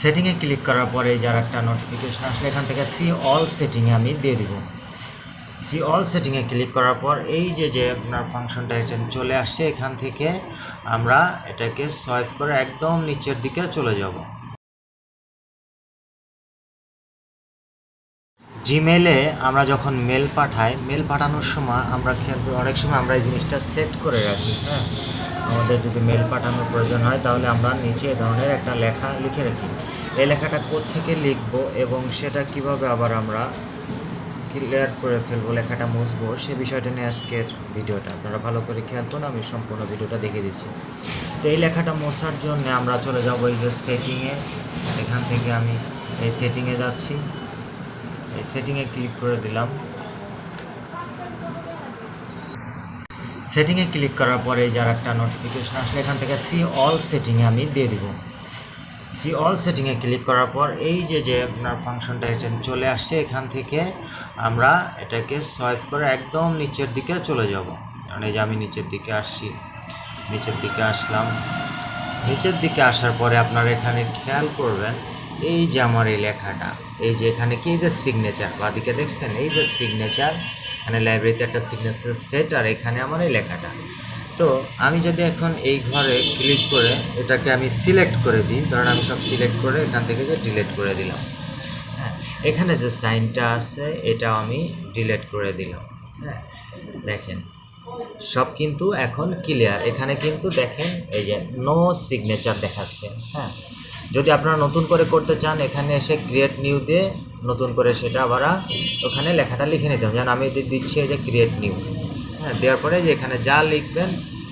সেটিংয়ে ক্লিক করার পরে যার একটা নোটিফিকেশান আসলে এখান থেকে সি অল সেটিংয়ে আমি দিয়ে দিব। সি অল সেটিংয়ে ক্লিক করার পর এই যে যে আপনার ফাংশনটা চলে আসছে, এখান থেকে আমরা এটাকে সোয়াইপ করে একদম নিচের দিকে চলে যাব। জিমেলে আমরা যখন মেল পাঠাই মেল পাঠানোর সময় আমরা খেয়াল অনেক সময় আমরা এই জিনিসটা সেট করে রাখি হ্যাঁ? আমাদের যদি মেল পাঠানোর প্রয়োজন হয়, তাহলে আমরা নিচে এ ধরনের একটা লেখা লিখে রাখি। এই লেখাটা থেকে লিখব এবং সেটা কীভাবে আবার আমরা ক্লিয়ার করে ফেলব, লেখাটা মুছবো, সে বিষয়টা নিয়ে আজকের ভিডিওটা। আপনারা ভালো করে খেয়াল করুন, আমি সম্পূর্ণ ভিডিওটা দেখিয়ে দিচ্ছি। তো এই লেখাটা মোছার জন্য আমরা চলে যাব এই যে সেটিংয়ে এখান থেকে আমি এই সেটিংয়ে যাচ্ছি। এই সেটিংয়ে ক্লিক করে দিলাম। সেটিংয়ে ক্লিক করার পরে যার একটা নোটিফিকেশন আসলে, এখান থেকে সি অল সেটিংয়ে আমি দিয়ে দিব। সি অল সেটিংয়ে ক্লিক করার পর এই যে যে আপনার ফাংশনটা এটা চলে আসছে, এখান থেকে আমরা এটাকে সোয়াইপ করে একদম নিচের দিকে চলে যাব। কারণ এই যে আমি নিচের দিকে আসছি, নিচের দিকে আসলাম। নিচের দিকে আসার পরে আপনারা এখানে খেয়াল করবেন এই যে আমার এই লেখাটা, এই যে এখানে কি? এই যে সিগনেচার বাদিকে দেখছেন? এই যে সিগনেচার এখানে লাইব্রেরিতে একটা সিগনেচার সেট আর এখানে আমার এই লেখাটা। তো আমি যদি এখন এই ঘরে ক্লিক করে এটাকে আমি সিলেক্ট করে দিই, ধরেন আমি সব সিলেক্ট করে এখান থেকে যে ডিলেট করে দিলাম। হ্যাঁ এখানে যে সাইনটা আছে এটা আমি ডিলিট করে দিলাম। হ্যাঁ দেখেন। সব কিন্তু এখন ক্লিয়ার এখানে কিন্তু দেখেন, এই যে নো সিগনেচার দেখাচ্ছে হ্যাঁ। যদি আপনারা নতুন করে করতে চান, এখানে এসে ক্রিয়েট নিউ দিয়ে নতুন করে সেটা আবার ওখানে লেখাটা লিখে নিতে হবে। যেমন আমি দিচ্ছি এই যে ক্রিয়েট নিউ হ্যাঁ দেওয়ার পরে যে এখানে যা লিখবেন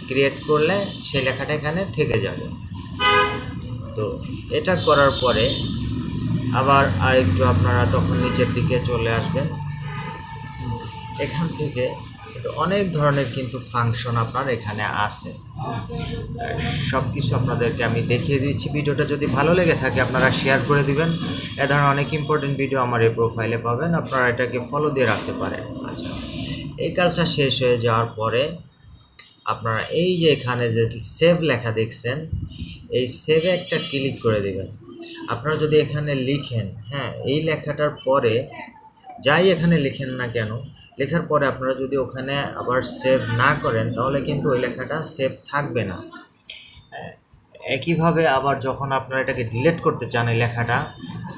ক্রিয়েট করলে সেই লেখাটা এখানে থেকে যাবে। তো এটা করার পরে আবার আরেকটু আপনারা তখন নিচের দিকে চলে আসবেন। এখান থেকে কিন্তু অনেক ধরনের কিন্তু ফাংশন আপনার এখানে আছে। সব কিছু আপনাদেরকে আমি দেখিয়ে দিচ্ছি। ভিডিওটা যদি ভালো লেগে থাকে, আপনারা শেয়ার করে দিবেন। এ ধরনের অনেক ইম্পর্টেন্ট ভিডিও আমার এই প্রোফাইলে পাবেন। আপনারা এটাকে ফলো দিয়ে রাখতে পারেন। আচ্ছা এই কাজটা শেষ হয়ে যাওয়ার পরে আপনারা এই যে এখানে যে সেভ লেখা দেখছেন, এই সেভে একটা ক্লিক করে দেবেন। আপনারা যদি এখানে লিখেন হ্যাঁ এই লেখাটার পরে যাই এখানে লিখেন না কেন লেখার পরে আপনারা যদি ওখানে আবার সেভ না করেন, তাহলে কিন্তু ওই লেখাটা সেভ থাকবে না। একইভাবে আবার যখন আপনারা এটাকে ডিলেট করতে চান এই লেখাটা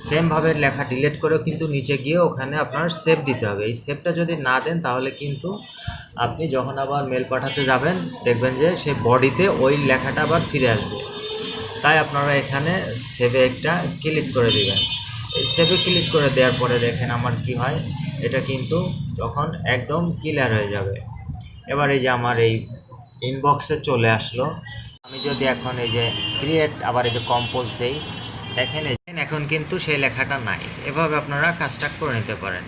সেমভাবে লেখা ডিলেট করেও কিন্তু নিচে গিয়ে ওখানে আপনার সেভ দিতে হবে। এই সেভটা যদি না দেন, তাহলে কিন্তু আপনি যখন আবার মেল পাঠাতে যাবেন, দেখবেন যে সেই বডিতে ওই লেখাটা আবার ফিরে আসবে। তাই আপনারা এখানে সেভে একটা ক্লিক করে দিবেন। এই সেভে ক্লিক করে দেওয়ার পরে দেখেন আমার কি হয় এটা কিন্তু তখন একদম ক্লিয়ার হয়ে যাবে। এবার এই যে আমার এই ইনবক্সে চলে আসলো। আমি যদি এখন এই যে ক্রিয়েট আবার এই যে কম্পোজ দেই, দেখেন এখন কিন্তু সেই লেখাটা নাই। এভাবে আপনারা কাজটা করে নিতে পারেন।